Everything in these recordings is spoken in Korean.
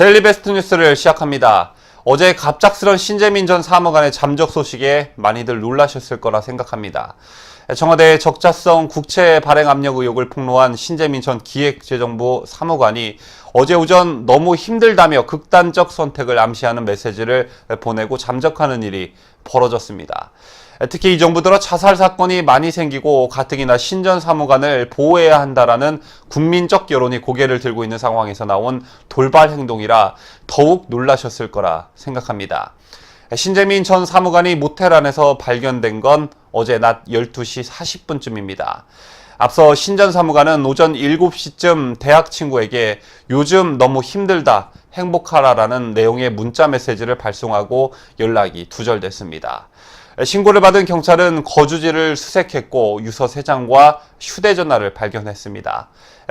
데일리 베스트 뉴스를 시작합니다. 어제 갑작스런 신재민 전 사무관의 잠적 소식에 많이들 놀라셨을 거라 생각합니다. 청와대 적자성 국채 발행 압력 의혹을 폭로한 신재민 전 기획재정부 사무관이 어제 오전 너무 힘들다며 극단적 선택을 암시하는 메시지를 보내고 잠적하는 일이 벌어졌습니다. 특히 이 정부 들어 자살 사건이 많이 생기고 가뜩이나 신전 사무관을 보호해야 한다라는 국민적 여론이 고개를 들고 있는 상황에서 나온 돌발 행동이라 더욱 놀라셨을 거라 생각합니다. 신재민 전 사무관이 모텔 안에서 발견된 건 어제 낮 12시 40분쯤입니다. 앞서 신전 사무관은 오전 7시쯤 대학 친구에게 요즘 너무 힘들다, 행복하라라는 내용의 문자 메시지를 발송하고 연락이 두절됐습니다. 신고를 받은 경찰은 거주지를 수색했고 유서 3장과 휴대전화를 발견했습니다.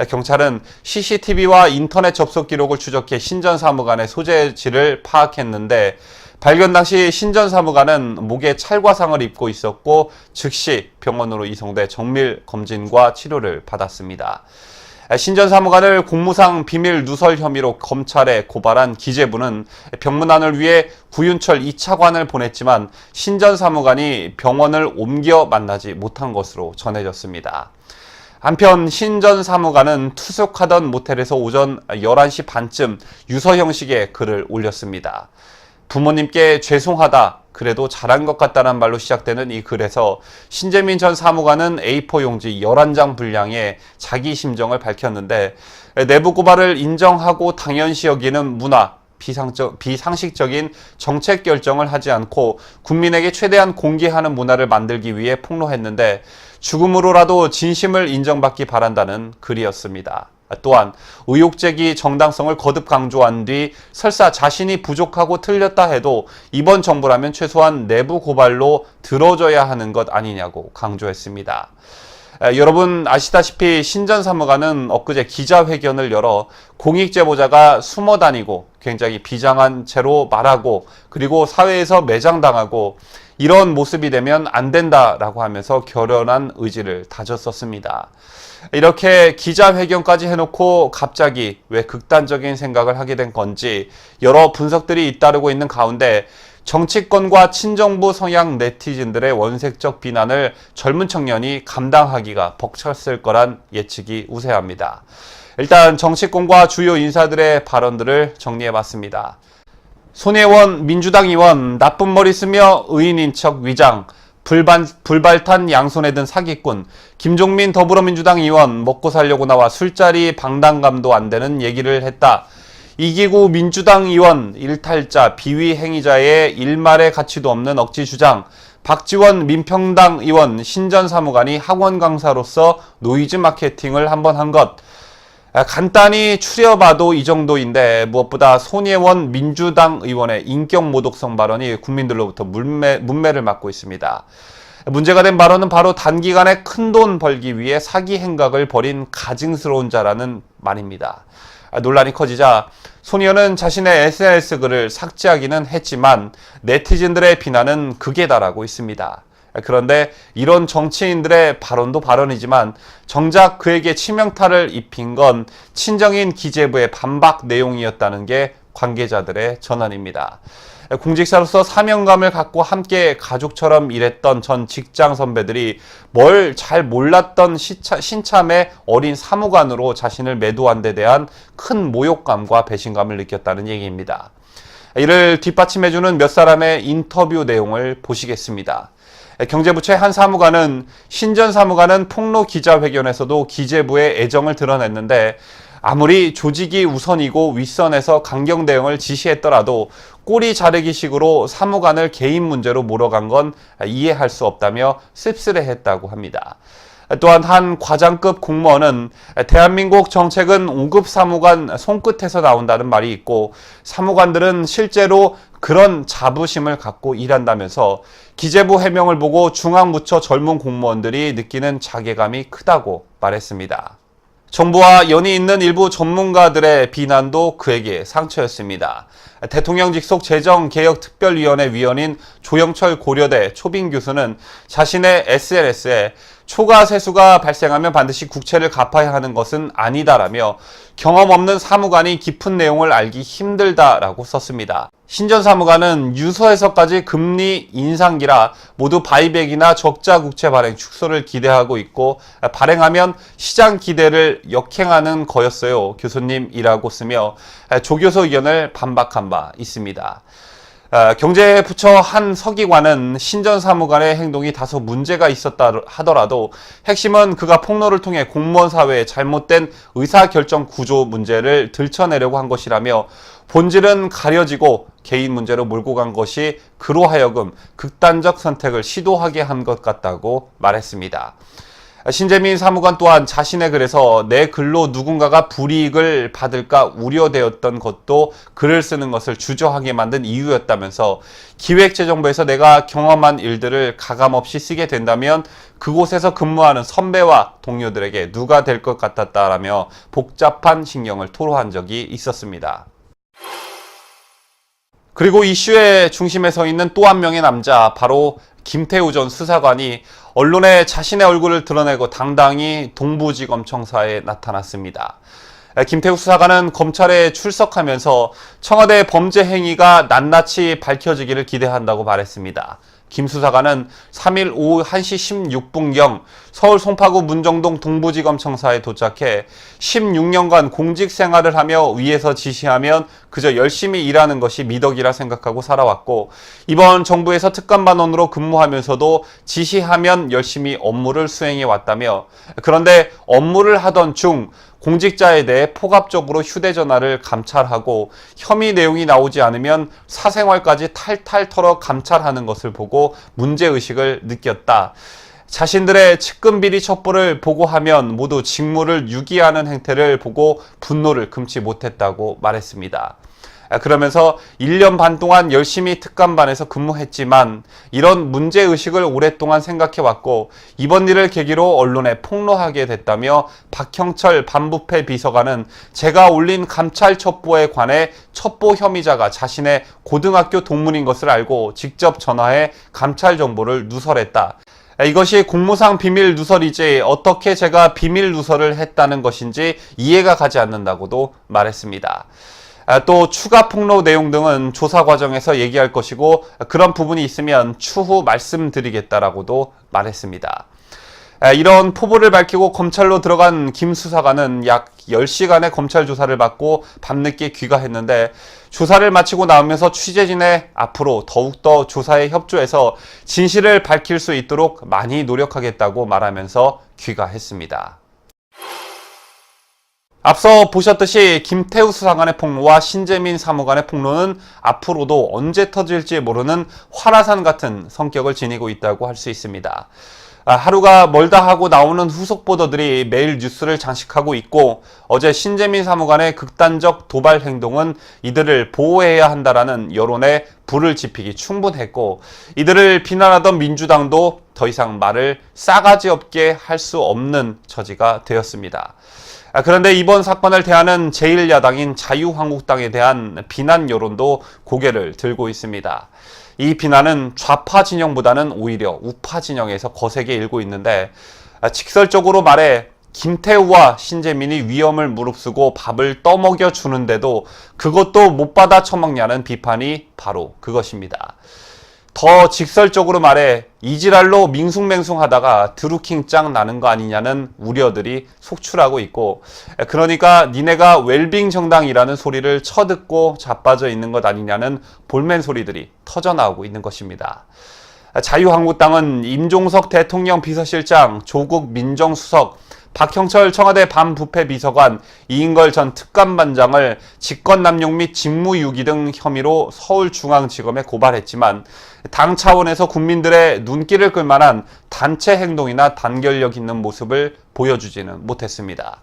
경찰은 CCTV와 인터넷 접속 기록을 추적해 신전 사무관의 소재지를 파악했는데 발견 당시 신전 사무관은 목에 찰과상을 입고 있었고 즉시 병원으로 이송돼 정밀 검진과 치료를 받았습니다. 신전 사무관을 공무상 비밀 누설 혐의로 검찰에 고발한 기재부는 병문안을 위해 구윤철 2차관을 보냈지만 신전 사무관이 병원을 옮겨 만나지 못한 것으로 전해졌습니다. 한편 신전 사무관은 투숙하던 모텔에서 오전 11시 반쯤 유서 형식의 글을 올렸습니다. 부모님께 죄송하다. 그래도 잘한 것 같다는 말로 시작되는 이 글에서 신재민 전 사무관은 A4 용지 11장 분량의 자기 심정을 밝혔는데 내부 고발을 인정하고 당연시 여기는 문화, 비상적, 비상식적인 정책 결정을 하지 않고 국민에게 최대한 공개하는 문화를 만들기 위해 폭로했는데 죽음으로라도 진심을 인정받기 바란다는 글이었습니다. 또한 의혹 제기 정당성을 거듭 강조한 뒤 설사 자신이 부족하고 틀렸다 해도 이번 정부라면 최소한 내부 고발로 들어줘야 하는 것 아니냐고 강조했습니다. 에, 여러분 아시다시피 신전 사무관은 엊그제 기자회견을 열어 공익 제보자가 숨어 다니고 굉장히 비장한 채로 말하고 그리고 사회에서 매장당하고 이런 모습이 되면 안 된다라고 하면서 결연한 의지를 다졌었습니다. 이렇게 기자회견까지 해놓고 갑자기 왜 극단적인 생각을 하게 된 건지 여러 분석들이 잇따르고 있는 가운데 정치권과 친정부 성향 네티즌들의 원색적 비난을 젊은 청년이 감당하기가 벅찼을 거란 예측이 우세합니다. 일단 정치권과 주요 인사들의 발언들을 정리해 봤습니다. 손혜원 민주당 의원 나쁜 머리 쓰며 의인인 척 위장 불반, 불발탄 양손에 든 사기꾼 김종민 더불어민주당 의원 먹고 살려고 나와 술자리 방당감도 안 되는 얘기를 했다. 이기구 민주당 의원 일탈자 비위 행위자의 일말의 가치도 없는 억지 주장 박지원 민평당 의원 신전 사무관이 학원 강사로서 노이즈 마케팅을 한번 한 것. 아, 간단히 추려봐도 이 정도인데 무엇보다 손예원 민주당 의원의 인격 모독성 발언이 국민들로부터 문매, 문매를 맞고 있습니다. 문제가 된 발언은 바로 단기간에 큰 돈 벌기 위해 사기 행각을 벌인 가증스러운 자라는 말입니다. 아, 논란이 커지자 손 의원은 자신의 SNS 글을 삭제하기는 했지만 네티즌들의 비난은 극에 달하고 있습니다. 그런데 이런 정치인들의 발언도 발언이지만 정작 그에게 치명타를 입힌 건 친정인 기재부의 반박 내용이었다는 게 관계자들의 전언입니다. 공직자로서 사명감을 갖고 함께 가족처럼 일했던 전 직장 선배들이 뭘 잘 몰랐던 시차, 신참의 어린 사무관으로 자신을 매도한 데 대한 큰 모욕감과 배신감을 느꼈다는 얘기입니다. 이를 뒷받침해주는 몇 사람의 인터뷰 내용을 보시겠습니다. 경제부처의 한 사무관은 신전 사무관은 폭로 기자회견에서도 기재부의 애정을 드러냈는데 아무리 조직이 우선이고 윗선에서 강경 대응을 지시했더라도 꼬리 자르기 식으로 사무관을 개인 문제로 몰아간 건 이해할 수 없다며 씁쓸해했다고 합니다. 또한 한 과장급 공무원은 대한민국 정책은 5급 사무관 손끝에서 나온다는 말이 있고 사무관들은 실제로 그런 자부심을 갖고 일한다면서 기재부 해명을 보고 중앙부처 젊은 공무원들이 느끼는 자괴감이 크다고 말했습니다. 정부와 연이 있는 일부 전문가들의 비난도 그에게 상처였습니다. 대통령 직속 재정개혁특별위원회 위원인 조영철 고려대 초빙 교수는 자신의 SNS에 초과 세수가 발생하면 반드시 국채를 갚아야 하는 것은 아니다라며 경험 없는 사무관이 깊은 내용을 알기 힘들다라고 썼습니다. 신전 사무관은 유서에서까지 금리 인상기라 모두 바이백이나 적자 국채 발행 축소를 기대하고 있고 발행하면 시장 기대를 역행하는 거였어요. 교수님이라고 쓰며 조교수 의견을 반박한 바 있습니다. 아, 경제부처 한 서기관은 신전 사무관의 행동이 다소 문제가 있었다 하더라도 핵심은 그가 폭로를 통해 공무원 사회의 잘못된 의사결정 구조 문제를 들춰내려고 한 것이라며 본질은 가려지고 개인 문제로 몰고 간 것이 그로 하여금 극단적 선택을 시도하게 한 것 같다고 말했습니다. 신재민 사무관 또한 자신의 글에서 내 글로 누군가가 불이익을 받을까 우려되었던 것도 글을 쓰는 것을 주저하게 만든 이유였다면서 기획재정부에서 내가 경험한 일들을 가감없이 쓰게 된다면 그곳에서 근무하는 선배와 동료들에게 누가 될 것 같았다라며 복잡한 신경을 토로한 적이 있었습니다. 그리고 이슈의 중심에 서 있는 또 한 명의 남자, 바로 김태우 전 수사관이 언론에 자신의 얼굴을 드러내고 당당히 동부지검 청사에 나타났습니다. 김태우 수사관은 검찰에 출석하면서 청와대 범죄 행위가 낱낱이 밝혀지기를 기대한다고 말했습니다. 김 수사관은 3일 오후 1시 16분경 서울 송파구 문정동 동부지검청사에 도착해 16년간 공직 생활을 하며 위에서 지시하면 그저 열심히 일하는 것이 미덕이라 생각하고 살아왔고 이번 정부에서 특감반원으로 근무하면서도 지시하면 열심히 업무를 수행해 왔다며 그런데 업무를 하던 중 공직자에 대해 포괄적으로 휴대전화를 감찰하고 혐의 내용이 나오지 않으면 사생활까지 탈탈 털어 감찰하는 것을 보고 문제의식을 느꼈다. 자신들의 측근비리 첩보를 보고하면 모두 직무를 유기하는 행태를 보고 분노를 금치 못했다고 말했습니다. 아, 그러면서 1년 반 동안 열심히 특감반에서 근무했지만 이런 문제 의식을 오랫동안 생각해 왔고 이번 일을 계기로 언론에 폭로하게 됐다며 박형철 반부패 비서관은 제가 올린 감찰 첩보에 관해 첩보 혐의자가 자신의 고등학교 동문인 것을 알고 직접 전화해 감찰 정보를 누설했다. 아, 이것이 공무상 비밀 누설이지 어떻게 제가 비밀 누설을 했다는 것인지 이해가 가지 않는다고도 말했습니다. 아, 또 추가 폭로 내용 등은 조사 과정에서 얘기할 것이고 그런 부분이 있으면 추후 말씀드리겠다라고도 말했습니다. 아, 이런 포부를 밝히고 검찰로 들어간 김 수사관은 약 10시간의 검찰 조사를 받고 밤늦게 귀가했는데 조사를 마치고 나오면서 취재진의 앞으로 더욱더 조사에 협조해서 진실을 밝힐 수 있도록 많이 노력하겠다고 말하면서 귀가했습니다. 앞서 보셨듯이 김태우 수사관의 폭로와 신재민 사무관의 폭로는 앞으로도 언제 터질지 모르는 화라산 같은 성격을 지니고 있다고 할 수 있습니다. 아, 하루가 멀다 하고 나오는 후속 보도들이 매일 뉴스를 장식하고 있고 어제 신재민 사무관의 극단적 도발 행동은 이들을 보호해야 한다라는 여론에 불을 지피기 충분했고 이들을 비난하던 민주당도 더 이상 말을 싸가지 없게 할 수 없는 처지가 되었습니다. 아, 그런데 이번 사건을 대하는 제1야당인 자유한국당에 대한 비난 여론도 고개를 들고 있습니다. 이 비난은 좌파 진영보다는 오히려 우파 진영에서 거세게 일고 있는데 아, 직설적으로 말해 김태우와 신재민이 위험을 무릅쓰고 밥을 떠먹여 주는데도 그것도 못 받아 처먹냐는 비판이 바로 그것입니다. 더 직설적으로 말해 이지랄로 밍숭맹숭하다가 드루킹 짱 나는 거 아니냐는 우려들이 속출하고 있고 그러니까 니네가 웰빙 정당이라는 소리를 쳐듣고 자빠져 있는 것 아니냐는 볼멘 소리들이 터져나오고 있는 것입니다. 자유한국당은 임종석 대통령 비서실장, 조국 민정수석, 박형철 청와대 반부패 비서관, 이인걸 전 특감반장을 직권남용 및 직무유기 등 혐의로 서울중앙지검에 고발했지만 당 차원에서 국민들의 눈길을 끌만한 단체 행동이나 단결력 있는 모습을 보여주지는 못했습니다.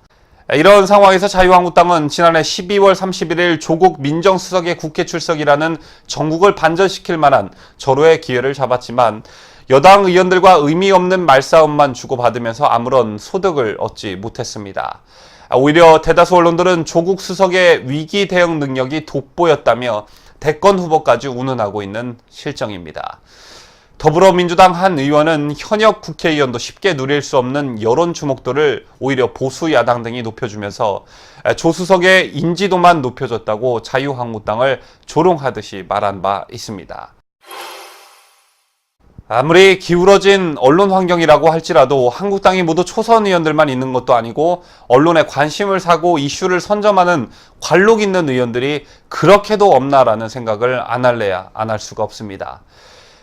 이런 상황에서 자유한국당은 지난해 12월 31일 조국 민정수석의 국회 출석이라는 전국을 반전시킬 만한 절호의 기회를 잡았지만 여당 의원들과 의미 없는 말싸움만 주고받으면서 아무런 소득을 얻지 못했습니다. 오히려 대다수 언론들은 조국 수석의 위기 대응 능력이 돋보였다며 대권 후보까지 운운하고 있는 실정입니다. 더불어민주당 한 의원은 현역 국회의원도 쉽게 누릴 수 없는 여론 주목도를 오히려 보수 야당 등이 높여주면서 조수석의 인지도만 높여줬다고 자유한국당을 조롱하듯이 말한 바 있습니다. 아무리 기울어진 언론 환경이라고 할지라도 한국 당이 모두 초선 의원들만 있는 것도 아니고 언론에 관심을 사고 이슈를 선점하는 관록 있는 의원들이 그렇게도 없나라는 생각을 안 할래야 안 할 수가 없습니다.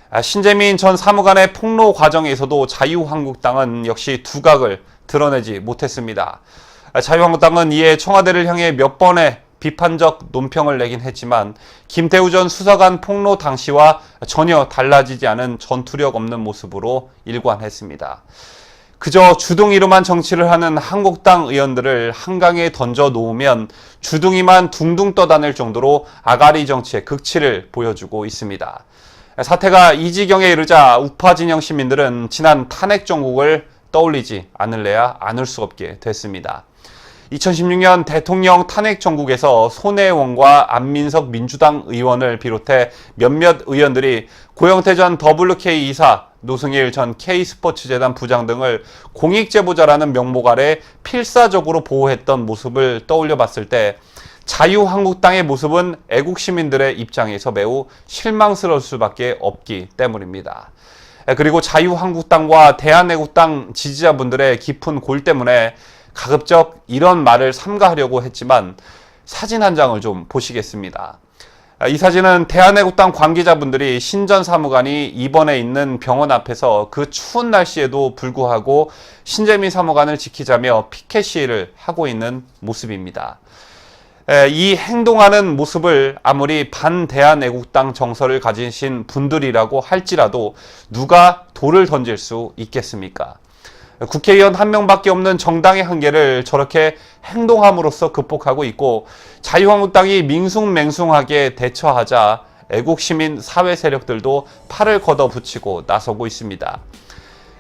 아, 신재민 전 사무관의 폭로 과정에서도 자유한국당은 역시 두각을 드러내지 못했습니다. 아, 자유한국당은 이에 청와대를 향해 몇 번의 비판적 논평을 내긴 했지만 김태우 전 수사관 폭로 당시와 전혀 달라지지 않은 전투력 없는 모습으로 일관했습니다. 그저 주둥이로만 정치를 하는 한국당 의원들을 한강에 던져 놓으면 주둥이만 둥둥 떠다닐 정도로 아가리 정치의 극치를 보여주고 있습니다. 사태가 이 지경에 이르자 우파 진영 시민들은 지난 탄핵 정국을 떠올리지 않을래야 않을 수 없게 됐습니다. 2016년 대통령 탄핵 정국에서 손혜원과 안민석 민주당 의원을 비롯해 몇몇 의원들이 고영태 전 WK 이사, 노승일 전 K스포츠재단 부장 등을 공익제보자라는 명목 아래 필사적으로 보호했던 모습을 떠올려 봤을 때 자유한국당의 모습은 애국 시민들의 입장에서 매우 실망스러울 수밖에 없기 때문입니다. 그리고 자유한국당과 대한애국당 지지자분들의 깊은 골 때문에 가급적 이런 말을 삼가하려고 했지만 사진 한 장을 좀 보시겠습니다. 이 사진은 대한애국당 관계자분들이 신전 사무관이 입원해 있는 병원 앞에서 그 추운 날씨에도 불구하고 신재민 사무관을 지키자며 피켓 시위를 하고 있는 모습입니다. 이 행동하는 모습을 아무리 반대한애국당 정서를 가지신 분들이라고 할지라도 누가 돌을 던질 수 있겠습니까? 국회의원 한 명밖에 없는 정당의 한계를 저렇게 행동함으로써 극복하고 있고 자유한국당이 밍숭맹숭하게 대처하자 애국 시민 사회 세력들도 팔을 걷어붙이고 나서고 있습니다.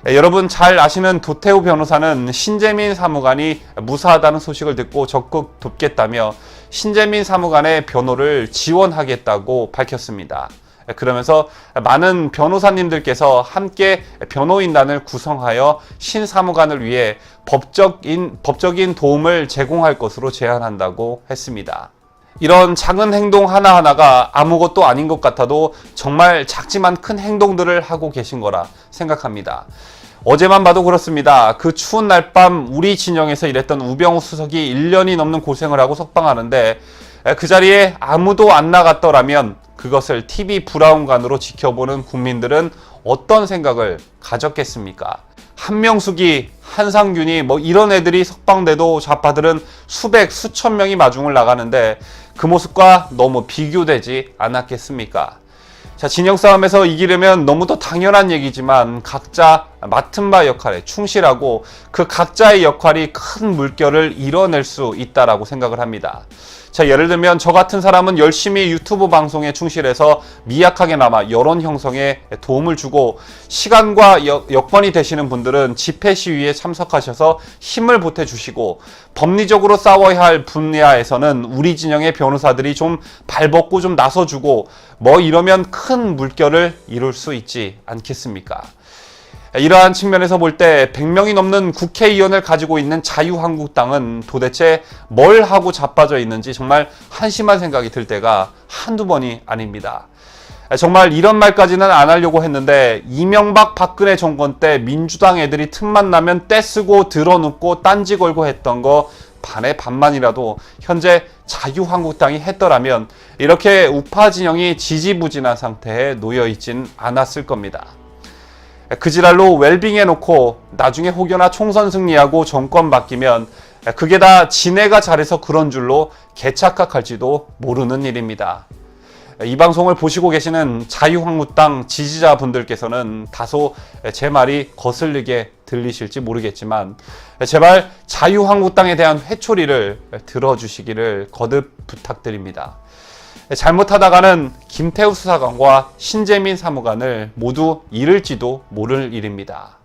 여러분 잘 아시는 도태우 변호사는 신재민 사무관이 무사하다는 소식을 듣고 적극 돕겠다며 신재민 사무관의 변호를 지원하겠다고 밝혔습니다. 그러면서 많은 변호사님들께서 함께 변호인단을 구성하여 신사무관을 위해 법적인, 법적인 도움을 제공할 것으로 제안한다고 했습니다. 이런 작은 행동 하나하나가 아무것도 아닌 것 같아도 정말 작지만 큰 행동들을 하고 계신 거라 생각합니다. 어제만 봐도 그렇습니다. 그 추운 날 밤 우리 진영에서 일했던 우병우 수석이 1년이 넘는 고생을 하고 석방하는데 그 자리에 아무도 안 나갔더라면 그것을 TV 브라운관으로 지켜보는 국민들은 어떤 생각을 가졌겠습니까? 한명숙이, 한상균이 뭐 이런 애들이 석방돼도 좌파들은 수백, 수천 명이 마중을 나가는데 그 모습과 너무 비교되지 않았겠습니까? 자, 진영 싸움에서 이기려면 너무도 당연한 얘기지만 각자 맡은 바 역할에 충실하고 그 각자의 역할이 큰 물결을 이뤄낼 수 있다라고 생각을 합니다. 자, 예를 들면 저 같은 사람은 열심히 유튜브 방송에 충실해서 미약하게나마 여론 형성에 도움을 주고 시간과 여, 여건이 되시는 분들은 집회 시위에 참석하셔서 힘을 보태 주시고 법리적으로 싸워야 할 분야에서는 우리 진영의 변호사들이 좀 발벗고 좀 나서주고 뭐 이러면 큰 물결을 이룰 수 있지 않겠습니까? 이러한 측면에서 볼 때 100명이 넘는 국회의원을 가지고 있는 자유한국당은 도대체 뭘 하고 자빠져 있는지 정말 한심한 생각이 들 때가 한두 번이 아닙니다. 정말 이런 말까지는 안 하려고 했는데 이명박 박근혜 정권 때 민주당 애들이 틈만 나면 떼쓰고 드러눕고 딴지 걸고 했던 거 반의 반만이라도 현재 자유한국당이 했더라면 이렇게 우파 진영이 지지부진한 상태에 놓여 있진 않았을 겁니다. 그 지랄로 웰빙해 놓고 나중에 혹여나 총선 승리하고 정권 바뀌면 그게 다 지네가 잘해서 그런 줄로 개착각할지도 모르는 일입니다. 이 방송을 보시고 계시는 자유한국당 지지자분들께서는 다소 제 말이 거슬리게 들리실지 모르겠지만 제발 자유한국당에 대한 회초리를 들어주시기를 거듭 부탁드립니다. 잘못하다가는 김태우 수사관과 신재민 사무관을 모두 잃을지도 모를 일입니다.